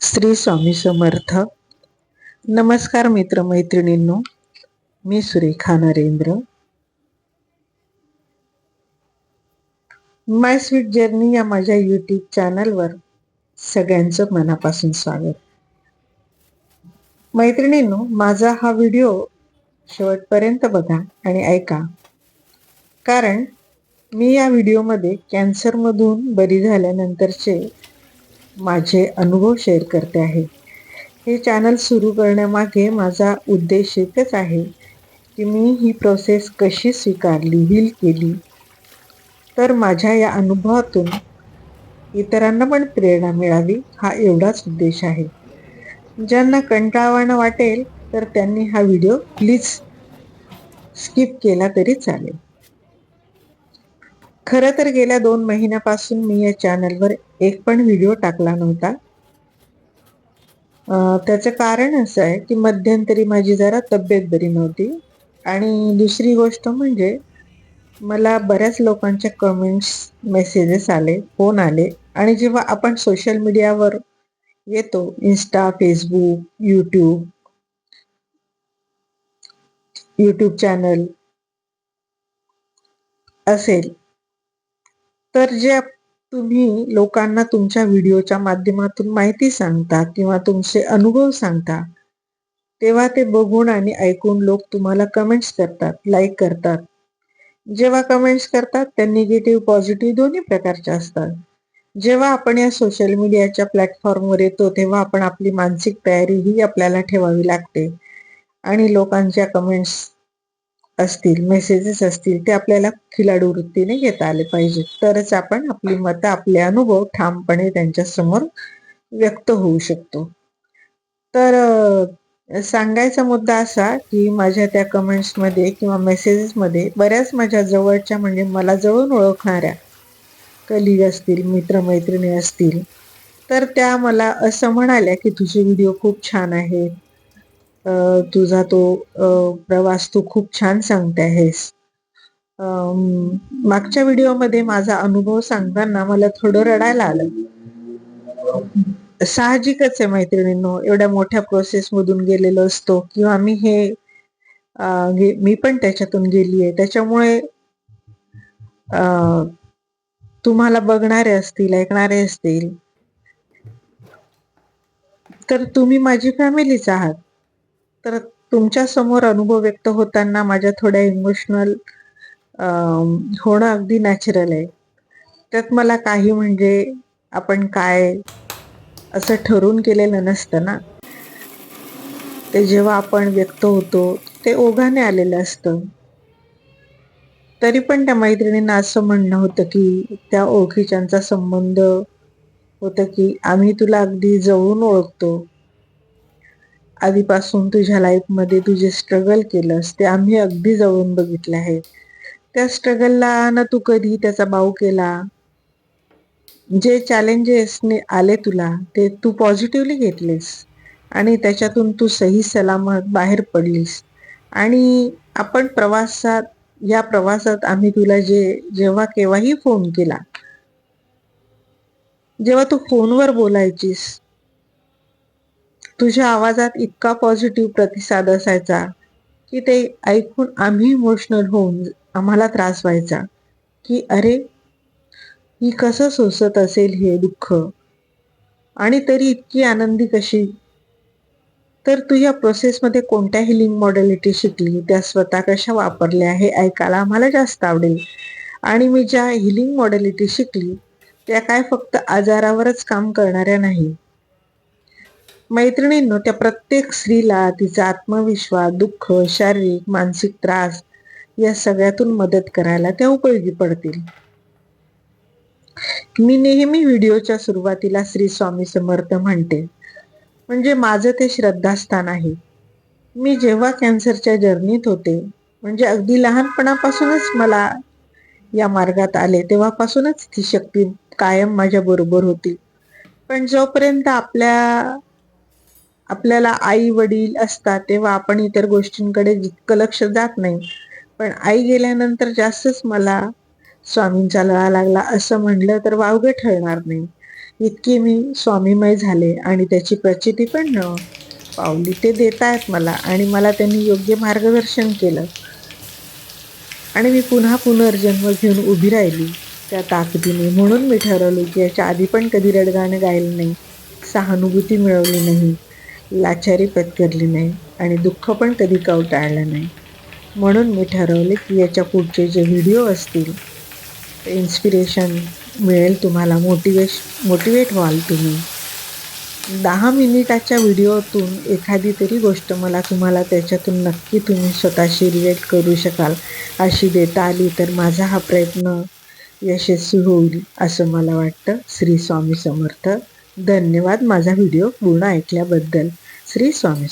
श्री स्वामी समर्थ. नमस्कार मित्र मैत्रिणींनो मी Surekha Narendra. My sweet journey या माझ्या यूट्यूब चॅनलवर सगळ्यांचं मनापासून स्वागत. मैत्रिणींनो माझा हा व्हिडिओ शेवटपर्यंत बघा आणि ऐका. कारण मी या व्हिडिओमध्ये कॅन्सरमधून बरी झाल्यानंतरचे माझे अनुभव शेअर करते आहे. हे चॅनल सुरू करण्यामागे माझा उद्देश एकच आहे की मी ही प्रोसेस कशी स्वीकारली हील केली. तर माझ्या या अनुभवातून इतरांना पण प्रेरणा मिळावी हा एवढाच उद्देश आहे. ज्यांना कंटाळवाणं वाटेल तर त्यांनी हा व्हिडिओ प्लीज स्किप केला तरी चालेल. खरं तर गेल्या दोन महिन्यापासून मी या चॅनलवर एक पण व्हिडिओ टाकला नव्हता. त्याचं कारण असं आहे की मध्यंतरी माझी जरा तब्येत बरी नव्हती. आणि दुसरी गोष्ट म्हणजे मला बऱ्याच लोकांच्या कमेंट्स मेसेजेस आले फोन आले. आणि जेव्हा आपण सोशल मीडियावर येतो Insta Facebook YouTube YouTube channel असेल तर जे तुम्ही लोकांना तुमच्या व्हिडिओच्या माध्यमातून माहिती सांगता किंवा तुमचे अनुभव सांगता तेव्हा ते बघून आणि ऐकून लोक तुम्हाला कमेंट्स करतात लाईक करतात. जेव्हा कमेंट्स करतात त्या निगेटिव्ह पॉझिटिव्ह दोन्ही प्रकारच्या असतात. जेव्हा आपण या सोशल मीडियाच्या प्लॅटफॉर्मवर येतो तेव्हा आपण आपली मानसिक तयारी ही आपल्याला ठेवावी लागते. आणि लोकांच्या कमेंट्स असतील मेसेजेस असतील ते आपल्याला खिलाडू वृत्तीने घेता आले पाहिजे तरच आपण आपली मतं आपले अनुभव ठामपणे त्यांच्यासमोर व्यक्त होऊ शकतो. तर सांगायचा मुद्दा असा की माझ्या त्या कमेंट्समध्ये किंवा मेसेजेसमध्ये बऱ्याच माझ्या जवळच्या म्हणजे मला जवळून ओळखणाऱ्या कलिग असतील मित्रमैत्रिणी असतील तर त्या मला असं म्हणाल्या की तुझे व्हिडिओ खूप छान आहेत. तुझा तो प्रवास तू खूप छान सांगते आहेस. मागच्या व्हिडिओमध्ये माझा अनुभव सांगताना मला थोडं रडायला आलं. साहजिकच आहे मैत्रिणींनो एवढ्या मोठ्या प्रोसेस मधून गेलेलो असतो किंवा मी हे मी पण त्याच्यातून गेली आहे. त्याच्यामुळे तुम्हाला बघणारे असतील ऐकणारे असतील तर तुम्ही माझी फॅमिलीच आहात. तर तुमच्यासमोर अनुभव व्यक्त होताना माझ्या थोड्या इमोशनल होणं अगदी नॅचरल आहे. त्यात मला काही म्हणजे आपण काय असं ठरवून केलेलं नसतं ना. ते जेव्हा आपण व्यक्त होतो ते ओघाने आलेलं असतं. तरी पण त्या मैत्रिणींना असं म्हणणं होतं की त्या ओळखीच्यांचा संबंध होतं की आम्ही तुला अगदी जवळून ओळखतो. आधीपासून तुझ्या लाईफमध्ये तू जे स्ट्रगल केलंस ते आम्ही अगदी जवळून बघितले आहे. त्या स्ट्रगलला ना तू कधी त्याचा बाऊ केला? जे चॅलेंजेस आले तुला ते तू पॉझिटिव्हली घेतलेस. आणि त्याच्यातून तू सही सलामत बाहेर पडलीस. आणि आपण प्रवासात या प्रवासात आम्ही तुला जे जेव्हा केव्हाही फोन केला जेव्हा तू फोनवर बोलायचीस तुझ्या आवाजात इतका पॉझिटिव्ह प्रतिसाद असायचा की ते ऐकून आम्ही इमोशनल होऊन आम्हाला त्रास व्हायचा की अरे ही कसं सोसत असेल हे दुःख? आणि तरी इतकी आनंदी कशी? तर तू या प्रोसेसमध्ये कोणत्या हिलिंग मॉडेलिटी शिकली? त्या स्वतः कशा वापरल्या? हे ऐकायला आम्हाला जास्त आवडेल. आणि मी ज्या हिलिंग मॉडेलिटी शिकली त्या काय फक्त आजारावरच काम करणाऱ्या नाही. मैत्रिणींनो त्या प्रत्येक स्त्रीला तिचा आत्मविश्वास दुःख शारीरिक मानसिक त्रास या सगळ्यातून मदत करायला त्या उपयोगी पडतील. मी नेहमी व्हिडिओच्या सुरुवातीला श्री स्वामी समर्थ म्हणते म्हणजे माझं ते श्रद्धास्थान आहे. मी जेव्हा कॅन्सरच्या जर्नीत होते म्हणजे अगदी लहानपणापासूनच मला या मार्गात आले तेव्हापासूनच ती शक्ती कायम माझ्या बरोबर होती. पण जोपर्यंत आपल्या आपल्याला आई वडील असतात तेव्हा आपण इतर गोष्टींकडे जितकं लक्ष जात नाही. पण आई गेल्यानंतर जास्तच मला स्वामींचा लळा लागला असं म्हणलं तर वावगे ठरणार नाही. इतकी मी स्वामीमय झाले आणि त्याची प्रचिती पण न पावली. ते देतायत आहेत मला आणि मला त्यांनी योग्य मार्गदर्शन केलं. आणि मी पुन्हा पुनर्जन्म घेऊन उभी राहिली. त्या ताकदीने म्हणून मी ठरवलं की याच्या आधी पण कधी रडगाणं गायलं नाही. सहानुभूती मिळवली नाही. लाचारी पत्करली नाही आणि दुःख पण कधी कवटाळलं नाही. म्हणून मी ठरवले की याच्या पुढचे जे व्हिडिओ असतील ते इन्स्पिरेशन मिळेल तुम्हाला मोटिवेश मोटिवेट व्हाल तुम्ही. दहा मिनिटाच्या व्हिडिओतून एखादी तरी गोष्ट मला तुम्हाला त्याच्यातून नक्की तुम्ही स्वतःशी रिलेट करू शकाल अशी देता आली तर माझा हा प्रयत्न यशस्वी होईल असं मला वाटतं. श्री स्वामी समर्थ. धन्यवाद. माझा व्हिडिओ पूर्ण ऐकल्याबद्दल श्री स्वामी